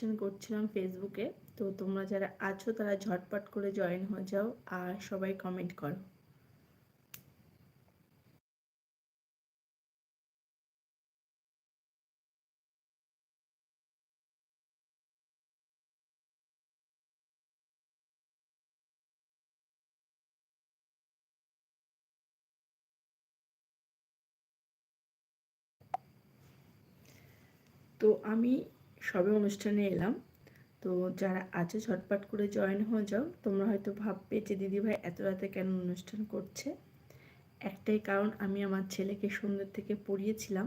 অনুষ্ঠান করছিলাম ফেসবুকে। তো তোমরা যারা আছো, তারা ঝটপট করে জয়েন হয়ে যাও আর সবাই কমেন্ট করো। তো আমি সবে অনুষ্ঠানে এলাম। তো যারা আছে, ঝটপট করে জয়েন হয়ে যাও। তোমরা হয়তো ভাববে যে দিদিভাই এত রাতে কেন অনুষ্ঠান করছে? একটাই কারণ, আমি আমার ছেলেকে সুন্দর থেকে পড়িয়েছিলাম।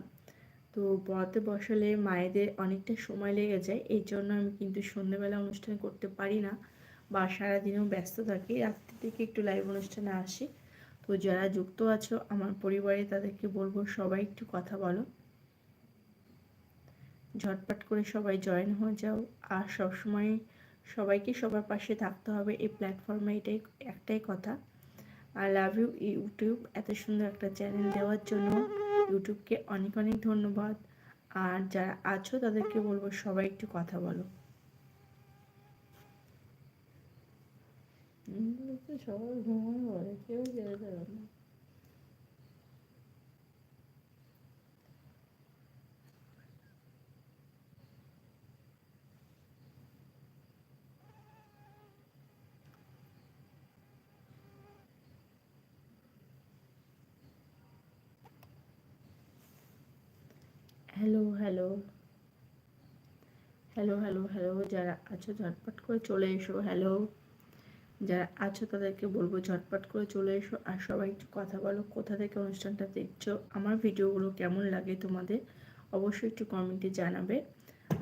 তো পড়াতে বসালে মায়েদের অনেকটা সময় লেগে যায়। এই জন্য আমি কিন্তু সন্ধ্যেবেলা অনুষ্ঠান করতে পারি না বা সারাদিনেও ব্যস্ত থাকি। রাত্রি থেকে একটু লাইভ অনুষ্ঠানে আসি। তো যারা যুক্ত আছো, আমার পরিবারে তাদেরকে বলব সবাই একটু কথা বলো। ঝটপট করে সবাই জয়েন হয়ে যাও। আর সবসময় সবাইকে সবার পাশে থাকতে হবে। এই প্ল্যাটফর্মে এটাই, একটাই কথা। আর লাভ ইউ ইউটিউব এত সুন্দর একটা চ্যানেল দেওয়ার জন্য ইউটিউবকে অনেক অনেক ধন্যবাদ। আর যারা আছো, তাদেরকে বলব সবাই একটু কথা বলো। সবাই ঘুমানো বলে কেউ যেতে না। Hello hello hello hello hello যারা আছো, ঝটপট করে চলে এসো। হ্যালো যারা আছো, তাদেরকে বলব ঝটপট করে চলে এসো। আর সবাই একটু কথা বলো, কোথা থেকে অনুষ্ঠানটা দেখছ? আমার ভিডিওগুলো কেমন লাগে তোমাদের? অবশ্যই একটু কমেন্টে জানাবে।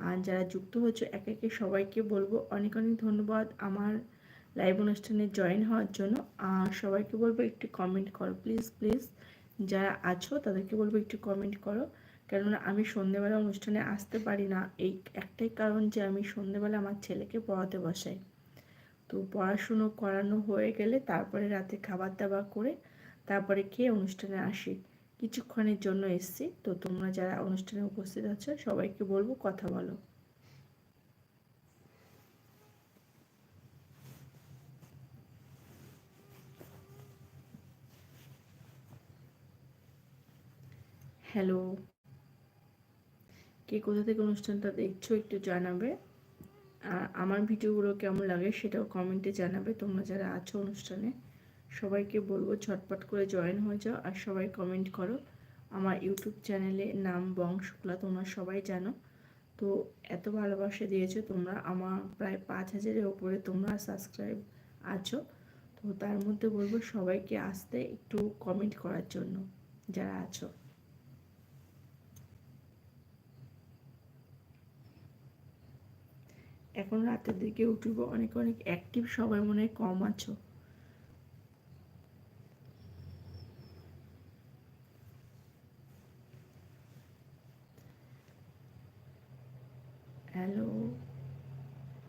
আর যারা যুক্ত হচ্ছে একে একে সবাইকে বলব অনেক অনেক ধন্যবাদ আমার লাইভ অনুষ্ঠানে জয়েন হওয়ার জন্য। আর সবাইকে বলব একটু কমেন্ট করো প্লিজ প্লিজ যারা আছো, তাদেরকে বলব একটু কমেন্ট করো। কেননা আমি সন্ধেবেলা অনুষ্ঠানে আসতে পারি না। এই একটাই কারণ যে আমি সন্ধেবেলা আমার ছেলেকে পড়াতে বসাই। তো পড়াশুনো করানো হয়ে গেলে তারপরে রাতে খাবার দাবার করে তারপরে খেয়ে অনুষ্ঠানে আসি। কিছুক্ষণের জন্য এসছি। তো তোমরা যারা অনুষ্ঠানে উপস্থিত আছো, সবাইকে বলব কথা বলো। হ্যালো। কে কোথা থেকে অনুষ্ঠানটা দেখছ একটু জানাবে। আর আমার ভিডিওগুলো কেমন লাগে সেটাও কমেন্টে জানাবে। তোমরা যারা আছো অনুষ্ঠানে, সবাইকে বলব ঝটপট করে জয়েন হয়ে যাও আর সবাই কমেন্ট করো। আমার ইউটিউব চ্যানেলে নাম বং শুক্লা তোমরা সবাই জানো। তো এত ভালোবাসা দিয়েছ তোমরা, আমার প্রায় পাঁচ হাজারের ওপরে তোমরা সাবস্ক্রাইব আছো। তো তার মধ্যে বলব সবাইকে আসতে একটু কমেন্ট করার জন্য, যারা আছো। এখন রাতের দিকে ইউটিউবে অনেক অনেক অ্যাক্টিভ সবাই মনে হয় কম আছো। Hello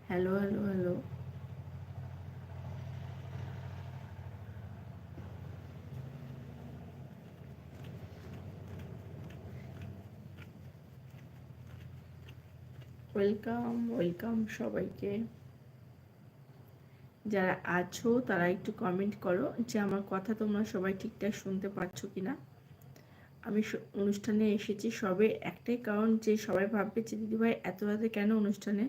hello hello hello welcome welcome সবাইকে। যারা আছো, তারা একটু কমেন্ট করো যে আমার কথা তোমরা সবাই ঠিকঠাক শুনতে পারছ কি না আমি অনুষ্ঠানে এসেছি, সবে একটাই কারণ যে সবাই ভাববে যে দিদিভাই এত রাতে কেন অনুষ্ঠানে?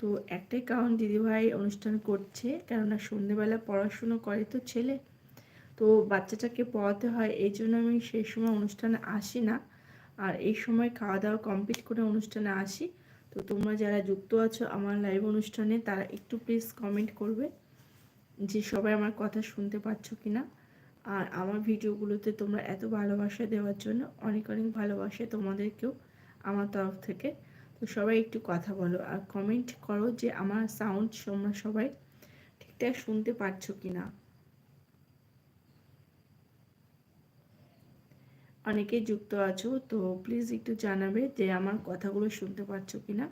তো একটাই কারণ দিদিভাই অনুষ্ঠান করছে, কেননা সন্ধেবেলা পড়াশুনো করে তো ছেলে। তো বাচ্চাটাকে পড়াতে হয়, এই জন্য আমি সেই সময় অনুষ্ঠানে আসি না। আর এই সময় খাওয়া দাওয়া কমপ্লিট করে অনুষ্ঠানে আসি। তো তোমরা যারা যুক্ত আছো আমার লাইভ অনুষ্ঠানে, তারা একটু প্লিজ কমেন্ট করবে যে সবাই আমার কথা শুনতে পাচ্ছ কি না আর আমার ভিডিওগুলোতে তোমরা এত ভালোবাসা দেওয়ার জন্য অনেক অনেক ভালোবাসা তোমাদেরকেও আমার তরফ থেকে। তো সবাই একটু কথা বলো আর কমেন্ট করো যে আমার সাউন্ড তোমরা সবাই ঠিকঠাক শুনতে পারছ কি না অনেকে যুক্ত আছো, তো প্লিজ একটু জানাবে যে আমার কথাগুলো শুনতে পারছ কি না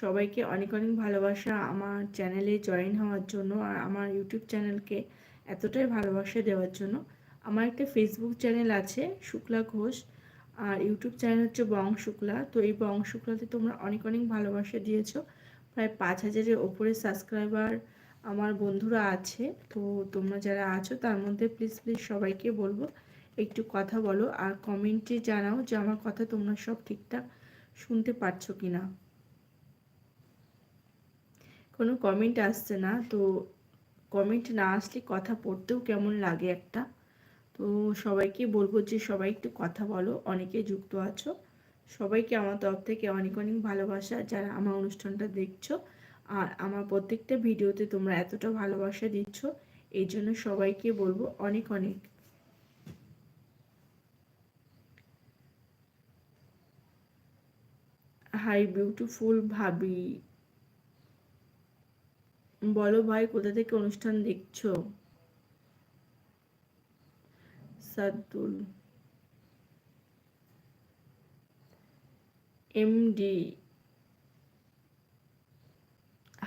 সবাইকে অনেক অনেক ভালোবাসা আমার চ্যানেলে জয়েন হওয়ার জন্য আর আমার ইউটিউব চ্যানেলকে এতটাই ভালোবাসা দেওয়ার জন্য। আমার একটা ফেসবুক চ্যানেল আছে, শুক্লা ঘোষ, আর ইউটিউব চ্যানেল হচ্ছে বং শুক্লা। তো এই বং শুক্লাতে তোমরা অনেক অনেক ভালোবাসা দিয়েছ। প্রায় পাঁচ হাজারের ওপরে সাবস্ক্রাইবার আমার বন্ধুরা আছে, তো তোমরা যারা আছো তার মধ্যে প্লিজ প্লিজ সবাইকে বলব। একটু কথা বলো আর কমেন্টে জানাও যে আমার কথা তোমরা সব ঠিকঠাক শুনতে পারছ কি না কোনো কমেন্ট আসছে না, তো কমেন্ট না আসলে কথা পড়তেও কেমন লাগে একটা। তো সবাইকে বলব যে সবাই একটু কথা বলো, অনেকে যুক্ত আছো। সবাইকে আমার তরফ থেকে অনেক অনেক ভালোবাসা, যারা আমার অনুষ্ঠানটা দেখছ। আর আমার প্রত্যেকটা ভিডিওতে তোমরা এতটা ভালোবাসা দিচ্ছ এই জন্য সবাইকে বলব অনেক অনেক। হাই বিউটিফুল ভাবি। বলো ভাই, কোথা থেকে অনুষ্ঠান দেখছ? Sadul MD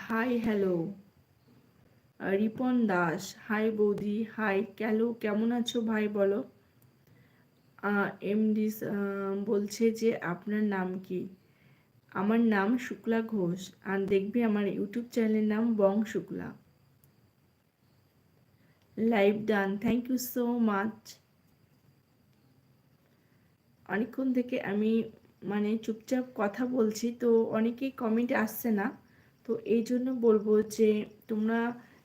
hi hello Ripon Das. Hi বৌদি। হাই ক্যালো কেমন আছো ভাই, বলো? এমডি বলছে যে আপনার নাম কি? আমার নাম শুক্লা ঘোষ আর দেখবে আমার ইউটিউব চ্যানেলের নাম Bong Shukla. Live done thank you so much অনেকক্ষণ থেকে আমি মানে চুপচাপ কথা বলছি, তো অনেকেই কমেন্ট আসছে না। তো এই জন্য বলব যে তোমরা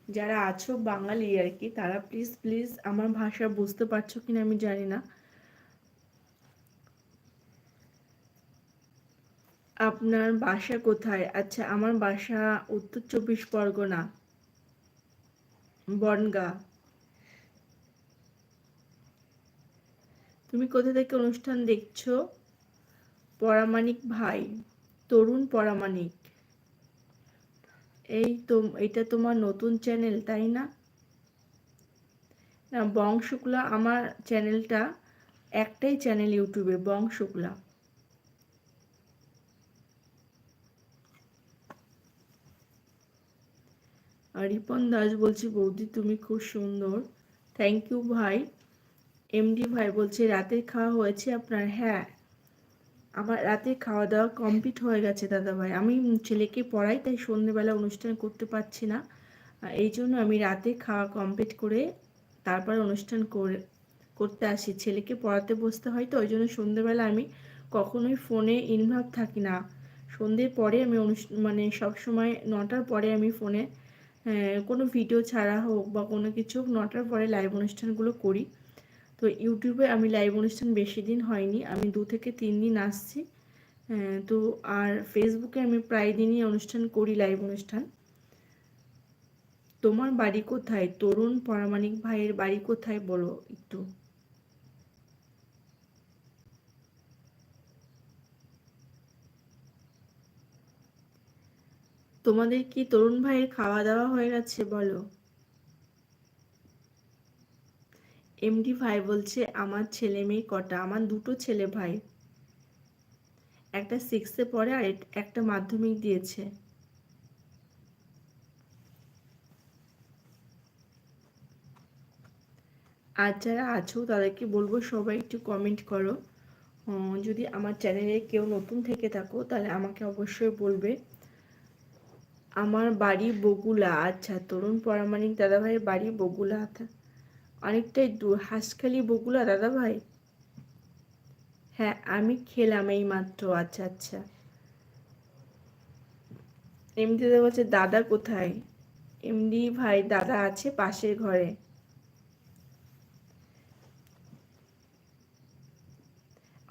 যারা আছো বাঙালি আর কি, তারা প্লিজ প্লিজ আমার ভাষা বুঝতে পারছ কিনা আমি জানি না। আপনার বাসা কোথায়? আচ্ছা আমার বাসা উত্তর চব্বিশ পরগনা, বনগা। তুমি কোথা থেকে অনুষ্ঠান দেখছ? পরামানিক ভাই, তরুণ পরামানিক এই তো, এটা তোমার নতুন চ্যানেল, তাই না? না বং শুক্লা আমার চ্যানেলটা একটাই চ্যানেল ইউটিউবে বং শুক্লা রিপন দাস বলছি, বৌদি, তুমি খুব সুন্দর। থ্যাংক ইউ ভাই। এমডি ভাই বলছে, রাতের খাওয়া হয়েছে আপনার? হ্যাঁ আমার রাতে খাওয়া দাওয়া কমপ্লিট হয়ে গেছে দাদা ভাই। আমি ছেলেকে পড়াই, তাই সন্ধেবেলা অনুষ্ঠান করতে পারছি না। এই জন্য আমি রাতে খাওয়া কমপ্লিট করে তারপর অনুষ্ঠান করে, করতে আসি। ছেলেকে পড়াতে বসতে হয় তো, ওই জন্য সন্ধেবেলা আমি কখনোই ফোনে ইনভলভ থাকি না। সন্ধ্যের পরে আমি মানে সব সময় নটার পরে আমি ফোনে কোনো ভিডিও ছাড়া হোক বা কোনো কিছু হোক, নটার পরে লাইভ অনুষ্ঠানগুলো করি। তো ইউটিউবে আমি লাইভ অনুষ্ঠান বেশি দিন হয়নি, আমি দু থেকে তিন দিন আসছি। তো আর ফেসবুকে আমি প্রায় দিনই অনুষ্ঠান করি লাইভ অনুষ্ঠান। তোমার বাড়ি কোথায়? তরুণ, পরামাণিক ভাইয়ের বাড়ি কোথায় বলো একটু? তোমাদের কি তরুণ ভাইয়ের খাওয়া দাওয়া হয়ে গেছে বলো? এমডি ভাই বলছে, আমার ছেলে মেয়ে কটা? আমার দুটো ছেলে ভাই। একটা সিক্সে পড়ে আর একটা মাধ্যমিক দিয়েছে। আর যারা আছো, তাদেরকে বলব, সবাই একটু কমেন্ট করো। যদি আমার চ্যানেলে কেউ নতুন থেকে থাকো, তাহলে আমাকে অবশ্যই বলবে। আমার বাড়ি বগুলা। আচ্ছা তরুণ পরামানিক দাদাভাইয়ের বাড়ি বগুলা। অনেকটাই দূর। হাঁসখালি বগুলা দাদাভাই? হ্যাঁ আমি খেলাম এই মাত্র আচ্ছা। আচ্ছা দাদা বলছে দাদা কোথায়? এমনি ভাই, দাদা আছে পাশের ঘরে।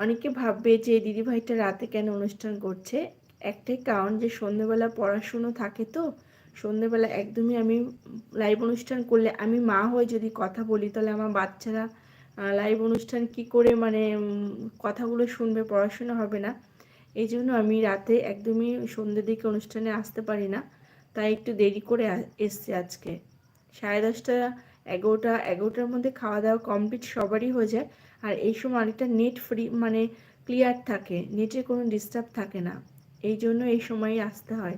অনেকে ভাববে যে দিদি ভাইটা রাতে কেন অনুষ্ঠান করছে? একটাই কারণ যে সন্ধ্যেবেলা পড়াশুনো থাকে তো সন্ধ্যেবেলা একদমই আমি লাইভ অনুষ্ঠান করলে আমি মা হয়ে যদি কথা বলি, তাহলে আমার বাচ্চারা লাইভ অনুষ্ঠান কি করে মানে কথাগুলো শুনবে, পড়াশোনা হবে না। এই জন্য আমি রাতে একদমই সন্ধ্যের দিকে অনুষ্ঠানে আসতে পারি না। তাই একটু দেরি করে এসছি আজকে। সাড়ে দশটা, এগারোটা, এগারোটার মধ্যে খাওয়া দাওয়া কমপ্লিট সবারই হয়ে যায়। আর এই সময় অনেকটা নেট ফ্রি মানে ক্লিয়ার থাকে নেটের কোনো ডিস্টার্ব থাকে না। এই জন্য এই সময়ই আসতে হয়।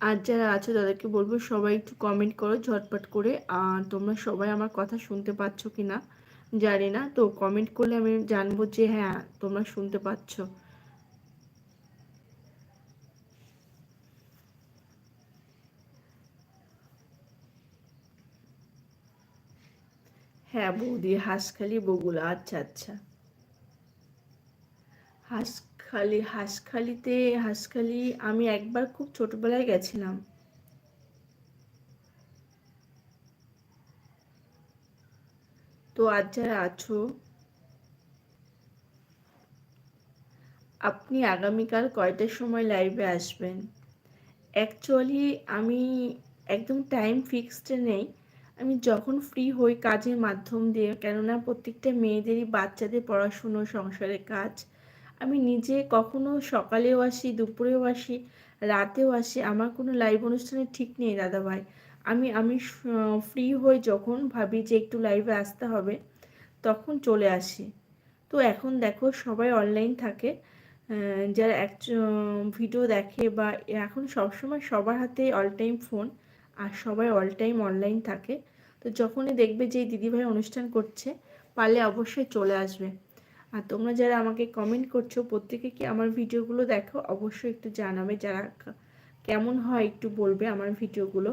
আর যারা আছো, তাদেরকে বলব সবাই একটু কমেন্ট করো ঝটপট করে। আর তোমরা সবাই আমার কথা শুনতে পাচ্ছ কি না জানি না। তো কমেন্ট করলে আমি জানব যে হ্যাঁ তোমরা শুনতে পাচ্ছ। হ্যাঁ বৌদি, হাঁসখালি বগুলা আচ্ছা আচ্ছা। হাঁসখালি, হাঁসখালিতে, হাঁসখালি, আমি একবার খুব ছোটবেলায় গেছিলাম। তো আজ যারা আছো, আপনি আগামীকাল কয়টার সময় লাইভে আসবেন? অ্যাকচুয়ালি আমি একদম টাইম ফিক্সড নেই। আমি যখন ফ্রি হই কাজের মাধ্যম দিয়ে, কেননা প্রত্যেকটা মেয়েদেরই বাচ্চাদের পড়াশুনো, সংসারের কাজ, আমি নিজে কখনো সকালেও আসি, দুপুরেও আসি, রাতেও আসি, আমার কোনো লাইভ অনুষ্ঠানে ঠিক নেই দাদাভাই। আমি আমি ফ্রি হই যখন ভাবি যে একটু লাইভে আসতে হবে, তখন চলে আসি। তো এখন দেখো সবাই অনলাইন থাকে যারা এক ভিডিও দেখে বা এখন সবসময় সবার হাতে অল টাইম ফোন আর সবাই অল টাইম অনলাইন থাকে। তো যখনই দেখবে যে দিদিভাই অনুষ্ঠান করছে, পারলে অবশ্যই চলে আসবে। আর তোমরা যারা আমাকে কমেন্ট করছ, প্রত্যেকে কি আমার ভিডিওগুলো দেখো? অবশ্যই একটু জানাবে যারা কেমন হয় একটু বলবে আমার ভিডিওগুলো।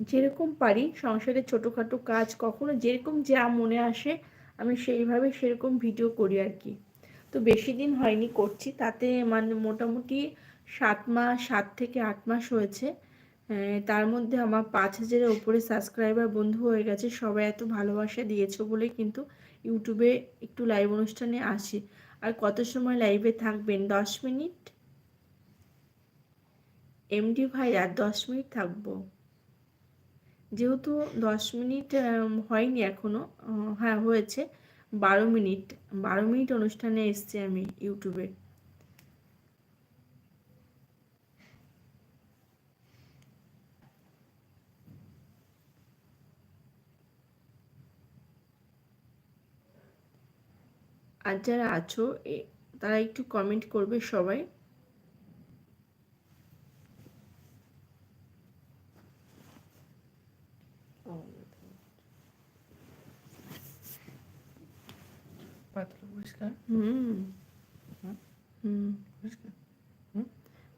যেরকম পারি, সংসারে ছোটোখাটো কাজ, কখনো যেরকম যা মনে আসে, আমি সেইভাবে সেরকম ভিডিও করি আর কি। তো বেশি দিন হয়নি করছি, তাতে মানে মোটামুটি সাত মাস সাত থেকে আট মাস হয়েছে। তার মধ্যে আমার পাঁচ হাজারের ওপরে সাবস্ক্রাইবার বন্ধু হয়ে গেছে। সবাই এত ভালোবাসা দিয়েছ বলে কিন্তু ইউটিউবে একটু লাইভ অনুষ্ঠানে আসি। আর কত সময় লাইভে থাকবেন? দশ মিনিট? এমডি ভাই, আর দশ মিনিট থাকব। যেহেতু দশ মিনিট হয়নি এখনও হ্যাঁ হয়েছে। বারো মিনিট বারো মিনিট অনুষ্ঠানে এসছি আমি ইউটিউবে। আর যারা আছো তারা একটু কমেন্ট করবে সবাই।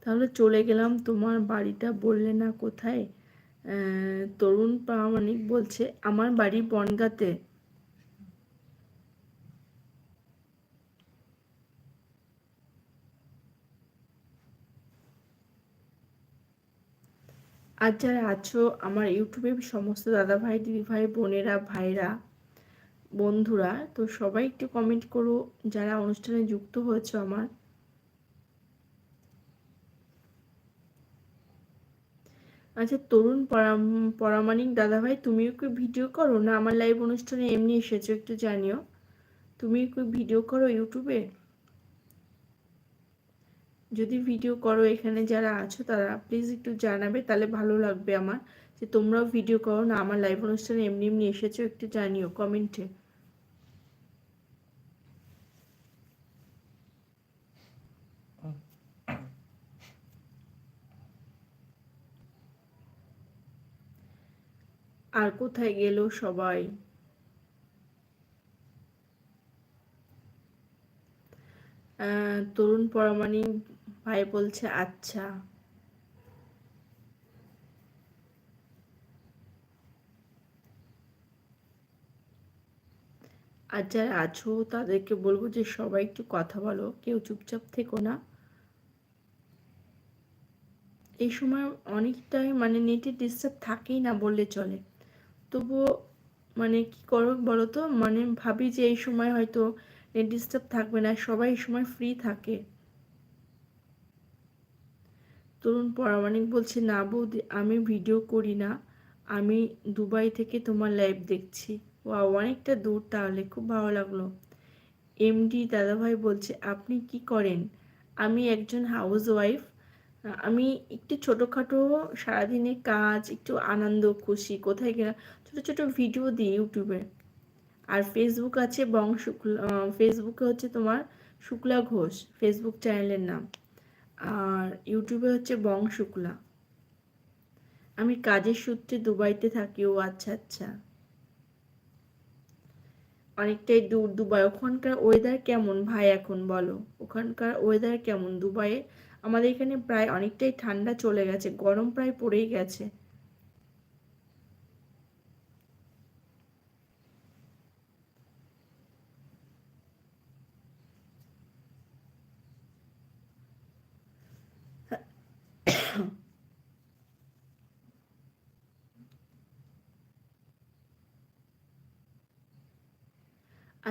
তাহলে চলে গেলাম তোমার বাড়িটা বললে না কোথায়? তরুণ প্রামাণিক বলছে আমার বাড়ি বনগাতে। আর যারা আছো, আমার ইউটিউবে সমস্ত দাদা ভাই দিদি ভাই বোনেরা, ভাইরা, বন্ধুরা, তো সবাই একটু কমেন্ট করো, যারা অনুষ্ঠানে যুক্ত হয়েছে আমার। আচ্ছা তরুণ পরামানিক দাদা ভাই তুমিও কি ভিডিও করো? না, আমার লাইভ অনুষ্ঠানে এমনি এসেছ, একটু জানিও। তুমি কি ভিডিও করো ইউটিউবে? যদি ভিডিও করো এখানে যারা আছো, তারা প্লিজ একটু জানাবে, তাহলে ভালো লাগবে আমার। যে তোমরাও ভিডিও করো, না আমার লাইভ অনুষ্ঠানে এমনি এমনি এসেছ, একটু জানিও কমেন্টে আর কোথায় গেল সবাই? তরুণ পরামানিক ভাই বলছে আচ্ছা। আর যারা আছো, তাদেরকে বলব যে, সবাই একটু কথা বলো, কেউ চুপচাপ থেকো না। এই সময় অনেকটাই মানে নেটের ডিস্টার্ব থাকেই না বললে চলে। তবুও মানে কি করো বলো তো মানে ভাবি যে, এই সময় হয়তো নেট ডিস্টার্ব থাকবে না, সবাই এই সময় ফ্রি থাকে। তরুণ পরামানিক বলছে, না বৌদি, আমি ভিডিও করি না। আমি দুবাই থেকে তোমার লাইভ দেখছি। ও অনেকটা দূর তাহলে, খুব ভালো লাগল। এমডি দাদাভাই বলছে, আপনি কি করেন? আমি একজন হাউস ওয়াইফ আমি একটু ছোটোখাটো সারাদিনে কাজ, একটু আনন্দ, খুশি, কোথায় গেলাম? ছোটো ছোটো ভিডিও দিই ইউটিউবে আর ফেসবুক আছে বং শুক্লা ফেসবুকে হচ্ছে তোমার শুক্লা ঘোষ ফেসবুক চ্যানেলের নাম। আর ইউটিউবে হচ্ছে বং শুক্লা। আমি কাজের সূত্রে দুবাইতে থাকি, ও আচ্ছা আচ্ছা। অনেকটাই দূর দুবাই। ওখানকার ওয়েদার কেমন ভাই এখন বলো? ওখানকার ওয়েদার কেমন? দুবাইয়ে আমাদের এখানে প্রায় অনেকটাই ঠান্ডা চলে গেছে, গরম প্রায় পড়েই গেছে।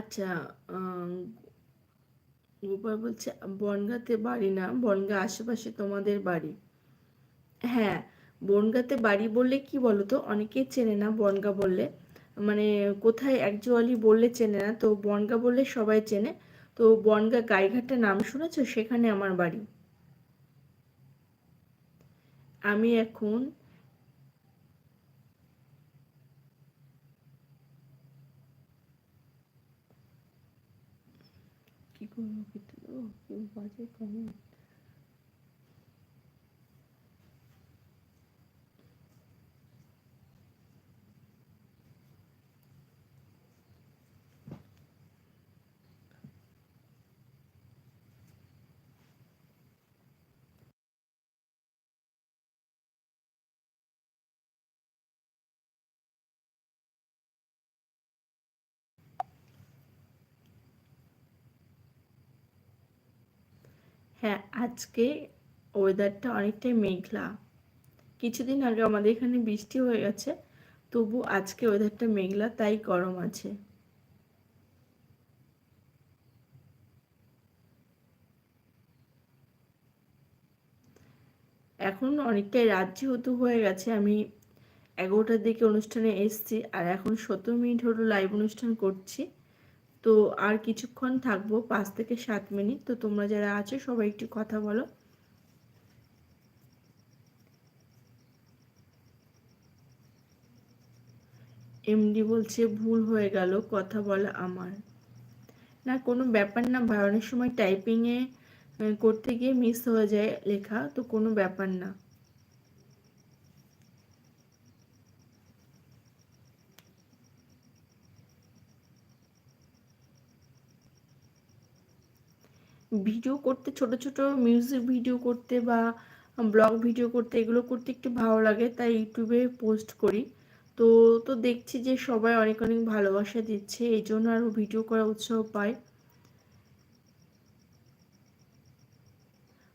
আচ্ছা গোপাল বলছে, বনগাতে বাড়ি না, বনগা আশেপাশে তোমাদের বাড়ি। হ্যাঁ বনগাতে বাড়ি বললে কি বলো তো অনেকেই চেনে না বনগা বললে। মানে কোথায় অ্যাকচুয়ালি বললে চেনে না, তো বনগা বললে সবাই চেনে। তো বনগা গাইঘাটটা নাম শুনেছো? সেখানে আমার বাড়ি। আমি এখন কি করব কি বাজে কমেন্ট হ্যাঁ আজকে ওয়েদারটা অনেকটাই মেঘলা। কিছুদিন আগে আমাদের এখানে বৃষ্টি হয়ে গেছে, তবু আজকে ওয়েদারটা মেঘলা, তাই গরম আছে। এখন অনেকটাই রাত যেহেতু হয়ে গেছে, আমি এগারোটার দিকে অনুষ্ঠানে এসছি, আর এখন সতেরো মিনিট হলো লাইভ অনুষ্ঠান করছি। তো আর কিছুক্ষণ থাকব, পাঁচ থেকে সাত মিনিট। তো তোমরা যারা আছো, সবাই একটু কথা বলো। এমডি বলছে, ভুল হয়ে গেল, কথা বলা আমার। না, কোনো ব্যাপার না ভাই অনেক সময় টাইপিংয়ে করতে গিয়ে মিস হয়ে যায় লেখা, তো কোনো ব্যাপার না। ভিডিও করতে, ছোট ছোট মিউজিক ভিডিও করতে বা ব্লগ ভিডিও করতে, এগুলো করতে একটু ভালো লাগে। তাই ইউটিউবে পোস্ট করি। তো তো দেখছি যে সবাই অনেক অনেক ভালোবাসা দিচ্ছে, এই জন্য আরও ভিডিও করা উৎসাহ পায়।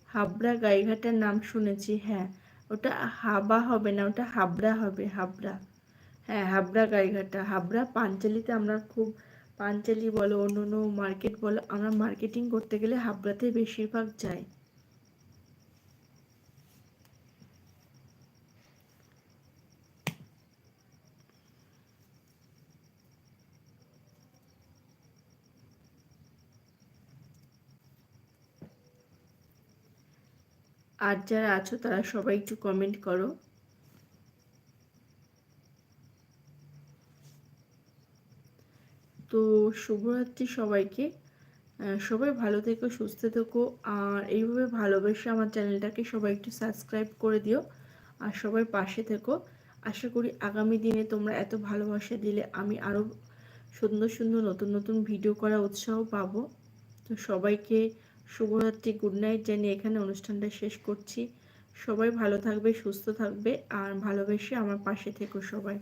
হাবড়া গাইঘাটার নাম শুনেছি হ্যাঁ। ওটা হাবা হবে না, ওটা হাবড়া হবে, হাবড়া। হ্যাঁ হাবড়া গাইঘাটা, হাবড়া পাঞ্চালিতে আমরা খুব পাঞ্চালি বলো অন্য অন্য মার্কেট বলো, আমরা মার্কেটিং করতে গেলে হাবড়াতে বেশিরভাগ যাই। আর যারা আছো তারা সবাই একটু কমেন্ট করো। তো শুভরাত্রি সবাইকে। সবাই ভালো থেকো, সুস্থ থেকো। আর এইভাবে ভালোবেসে আমার চ্যানেলটাকে সবাই একটু সাবস্ক্রাইব করে দিও আর সবাই পাশে থেকো। আশা করি আগামী দিনে তোমরা এত ভালোবাসা দিলে আমি আরও সুন্দর সুন্দর নতুন নতুন ভিডিও করা উৎসাহ পাবো। তো সবাইকে শুভরাত্রি গুড নাইট জানিয়ে এখানে অনুষ্ঠানটা শেষ করছি। সবাই ভালো থাকবে, সুস্থ থাকবে আর ভালোবেসে আমার পাশে থেকো সবাই।